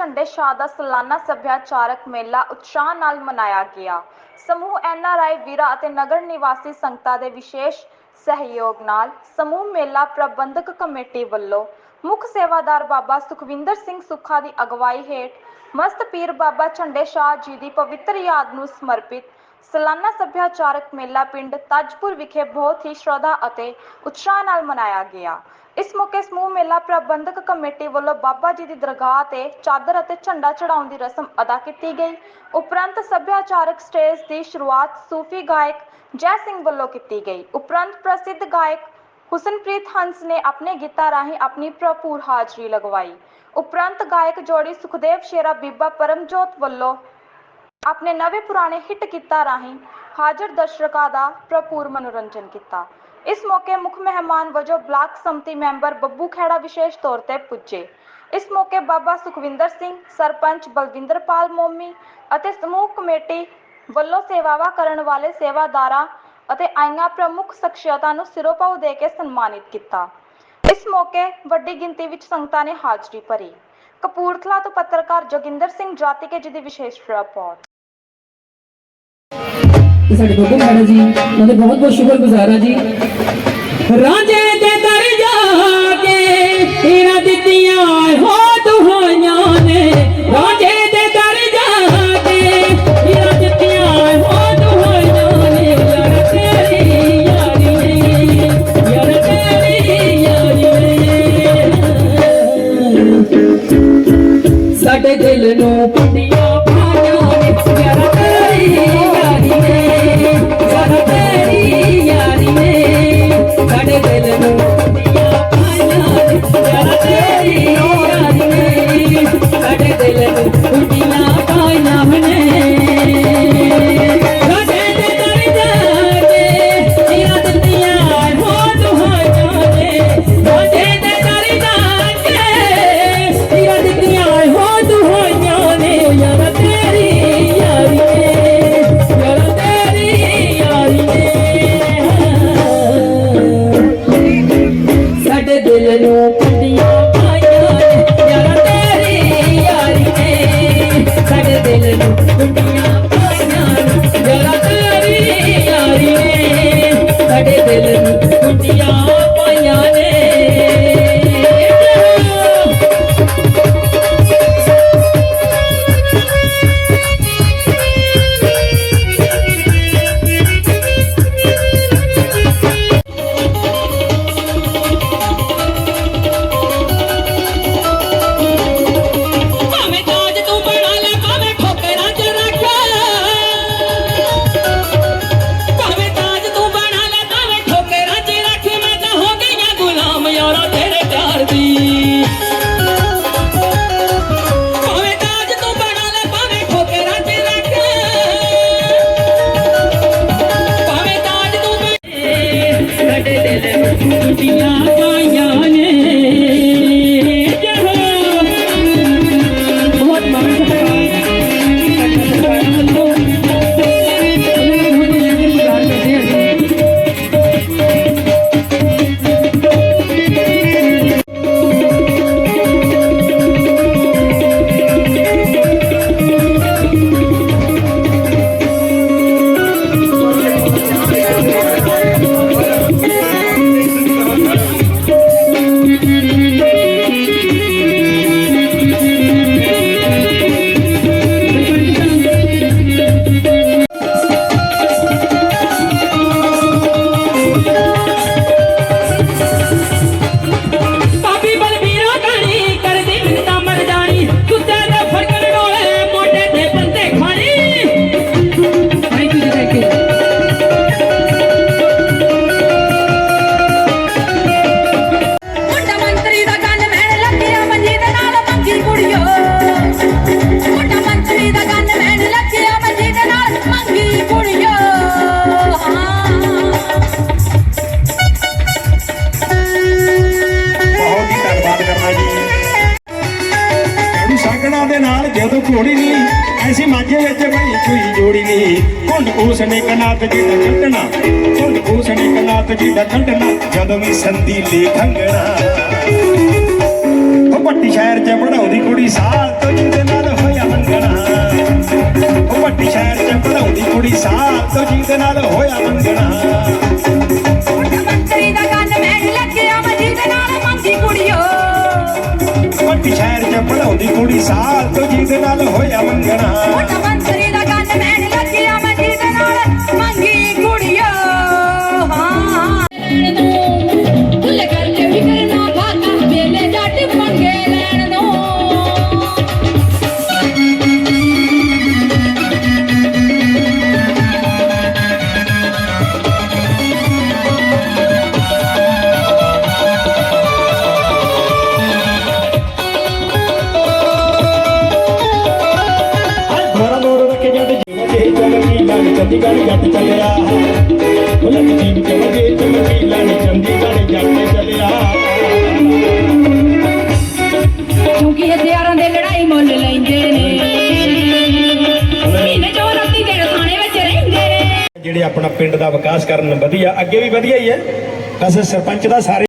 ਝੰਡੇ ਸ਼ਾਹ ਦਾ ਸਾਲਾਨਾ ਸੱਭਿਆਚਾਰਕ ਮੇਲਾ ਉਤਸ਼ਾਹ ਨਾਲ ਮਨਾਇਆ ਗਿਆ। ਸਮੂਹ ਐਨਆਰਆਈ ਵੀਰਾਂ ਅਤੇ ਨਗਰ ਨਿਵਾਸੀ ਸੰਗਤਾਂ ਦੇ ਵਿਸ਼ੇਸ਼ ਸਹਿਯੋਗ ਨਾਲ ਸਮੂਹ ਮੇਲਾ ਪ੍ਰਬੰਧਕ ਕਮੇਟੀ ਵੱਲੋਂ ਮੁੱਖ ਸੇਵਾਦਾਰ ਬਾਬਾ ਸੁਖਵਿੰਦਰ ਸਿੰਘ ਸੁੱਖਾ ਦੀ ਅਗਵਾਈ ਹੇਠ ਮਸਤ ਪੀਰ ਬਾਬਾ ਝੰਡੇ ਸ਼ਾਹ ਜੀ ਦੀ ਪਵਿੱਤਰ ਯਾਦ ਨੂੰ ਸਮਰਪਿਤ ਸਾਲਾਨਾ ਸੱਭਿਆਚਾਰਕ ਮੇਲਾ ਪਿੰਡ ਤਾਜਪੁਰ ਵਿਖੇ ਬਹੁਤ ਹੀ ਸ਼ਰਧਾ ਅਤੇ ਉਤਸ਼ਾਹ ਨਾਲ ਮਨਾਇਆ ਗਿਆ। ਇਸ ਮੌਕੇ ਸਮੂਹ ਮੇਲਾ ਪ੍ਰਬੰਧਕ ਕਮੇਟੀ ਵੱਲੋਂ ਬਾਬਾ ਜੀ ਦੀ ਦਰਗਾਹ ਤੇ ਚਾਦਰ ਅਤੇ ਝੰਡਾ ਚੜਾਉਣ ਦੀ ਰਸਮ ਅਦਾ ਕੀਤੀ ਗਈ। ਉਪਰੰਤ ਸੱਭਿਆਚਾਰਕ ਸਟੇਜ ਦੀ ਸ਼ੁਰੂਆਤ ਸੂਫੀ ਗਾਇਕ ਜੈ ਸਿੰਘ ਵੱਲੋਂ ਕੀਤੀ ਗਈ। ਉਪਰੰਤ ਪ੍ਰਸਿੱਧ ਗਾਇਕ ਹੁਸਨਪ੍ਰੀਤ ਹੰਸ ਨੇ ਆਪਣੇ ਗੀਤਾਂ ਰਾਹੀਂ ਆਪਣੀ ਭਰਪੂਰ ਹਾਜ਼ਰੀ ਲਗਵਾਈ। ਉਪਰੰਤ ਗਾਇਕ ਜੋੜੀ ਸੁਖਦੇਵ ਸ਼ੇਰਾ ਬੀਬਾ ਪਰਮਜੋਤ ਵੱਲੋਂ ਆਪਣੇ ਨਵੇਂ ਪੁਰਾਣੇ ਹਿੱਟ ਗੀਤਾਂ ਰਾਹੀਂ ਹਾਜ਼ਰ ਦਰਸ਼ਕਾਂ ਦਾ ਭਰਪੂਰ ਮਨੋਰੰਜਨ ਕੀਤਾ। ਇਸ ਮੌਕੇ ਮੁੱਖ ਮਹਿਮਾਨ ਵਜੋਂ ਬਲਾਕ ਸੰਮਤੀ ਮੈਂਬਰ ਬੱਬੂ ਖੇੜਾ ਵਿਸ਼ੇਸ਼ ਤੌਰ ਤੇ ਪੁੱਜੇ। ਇਸ ਮੌਕੇ ਬਾਬਾ ਸੁਖਵਿੰਦਰ ਸਿੰਘ, ਸਰਪੰਚ ਬਲਵਿੰਦਰਪਾਲ ਮੋਮੀ ਅਤੇ ਸਮੂਹ ਕਮੇਟੀ ਵੱਲੋਂ ਸੇਵਾਵਾਂ ਕਰਨ ਵਾਲੇ ਸੇਵਾਦਾਰਾਂ ਅਤੇ ਆਈਆਂ ਪ੍ਰਮੁੱਖ ਸ਼ਖਸੀਅਤਾਂ ਨੂੰ ਸਿਰੋਪਾਉ ਦੇ ਕੇ ਸਨਮਾਨਿਤ ਕੀਤਾ। ਇਸ ਮੌਕੇ ਵੱਡੀ ਗਿਣਤੀ ਵਿੱਚ ਸੰਗਤਾਂ ਨੇ ਹਾਜ਼ਰੀ ਭਰੀ। ਕਪੂਰਥਲਾ ਤੋਂ ਪੱਤਰਕਾਰ ਜੋਗਿੰਦਰ ਸਿੰਘ ਜਾਤੀਕੇ ਜੀ ਦੀ ਵਿਸ਼ੇਸ਼ ਰਿਪੋਰਟ। ਤੇ ਸਾਡੇ ਬੱਬੂ ਮੈਡਮ ਜੀ, ਉਹਨਾਂ ਦੇ ਬਹੁਤ ਬਹੁਤ ਸ਼ੁਕਰ ਗੁਜ਼ਾਰਾ ਜੀ। ਰਾਜੇ ਦੇ ਦਰ ਜਾ ਕੇ ਹੀਰਾ ਦਿੱਤੀਆਂ ਹੋ ਦੁਹਾਈਆਂ ਨੇ। ਰਾਜੇ ਦੇ ਦਰ ਜਾ ਕੇ ਹੀਰਾ ਦਿੱਤੀਆਂ ਹੋ ਦੁਹਾਈਆਂ ਨੇ। ਯਾਰ ਤੇਰੀ ਯਾਰੀ ਨੇ ਯਾਰ ਤੇਰੀ ਯਾਰੀ ਨੇ। ਸਾਡੇ ਦਿਲ ਨੂੰ Yeah. ਨਾਲ ਐਸੀ ਮਾਝੇ ਵਿੱਚ ਬਣੀ ਕੋਈ ਜੋੜੀ ਕੁੰਡ ਉਸ ਕਨਾਤ ਜੀ ਦਾ ਕੱਢਣਾ ਕੁੰਡ ਉਸ ਕਨਾਤ ਜੀ ਦਾ ਕੱਢਣਾ ਜਦੋਂ ਵੀ ਸੰਦੀ ਲੇ ਉਹ ਪੱਟੀ ਸ਼ਹਿਰ ਚ ਪੜਾਉਂਦੀ ਕੁੜੀ ਸਾਲ ਤੋਂ ਜਿਹਦੇ ਨਾਲ ਹੋਇਆ ਮੰਗਣਾ। ਉਹ ਪੱਟੀ ਸ਼ਹਿਰ ਚ ਪੜਾਉਂਦੀ ਕੁੜੀ ਸਾਲ ਤੋਂ ਜਿਹਦੇ ਨਾਲ ਹੋਇਆ ਮੰਗਣਾ। ਮੁੰਡਾ ਮੰਤਰੀ ਦਾ ਗਨ ਮੈਣ ਲੱਗਿਆ ਮਜੀਦ ਨਾਲ ਮੰਗੀ ਕੁੜੀਓ ਚ ਕੁੜੀ ਸਾਲ ਤੋਂ ਜਿਹਦੇ ਨਾਲ ਹੋਇਆ ਮੰਗਣਾ। ਚੰਡੀਗੜ੍ਹ ਜੱਟ ਚੱਲਿਆ। ਉਹ ਲੱਗ ਜੀਮ ਕੇ ਵਗੇ ਚਮਕੀ ਲਾਣੀ ਚੰਡੀਗੜ੍ਹ ਜੱਟ ਚੱਲਿਆ। ਕਿਉਂਕਿ ਹਥਿਆਰਾਂ ਦੇ ਲੜਾਈ ਮੁੱਲ ਲੈਂਦੇ ਨੇ। ਮਹੀਨੇ ਚੋਂ ਰਾਤੀ ਦਿਨ ਥਾਣੇ ਵਿੱਚ ਰਹਿੰਦੇ ਨੇ। ਜਿਹੜੇ ਆਪਣਾ ਪਿੰਡ ਦਾ ਵਿਕਾਸ ਕਰਨ ਵਧੀਆ ਅੱਗੇ ਵੀ ਵਧੀਆ ਹੀ ਹੈ। ਬਸ ਸਰਪੰਚ ਦਾ ਸਾਰੇ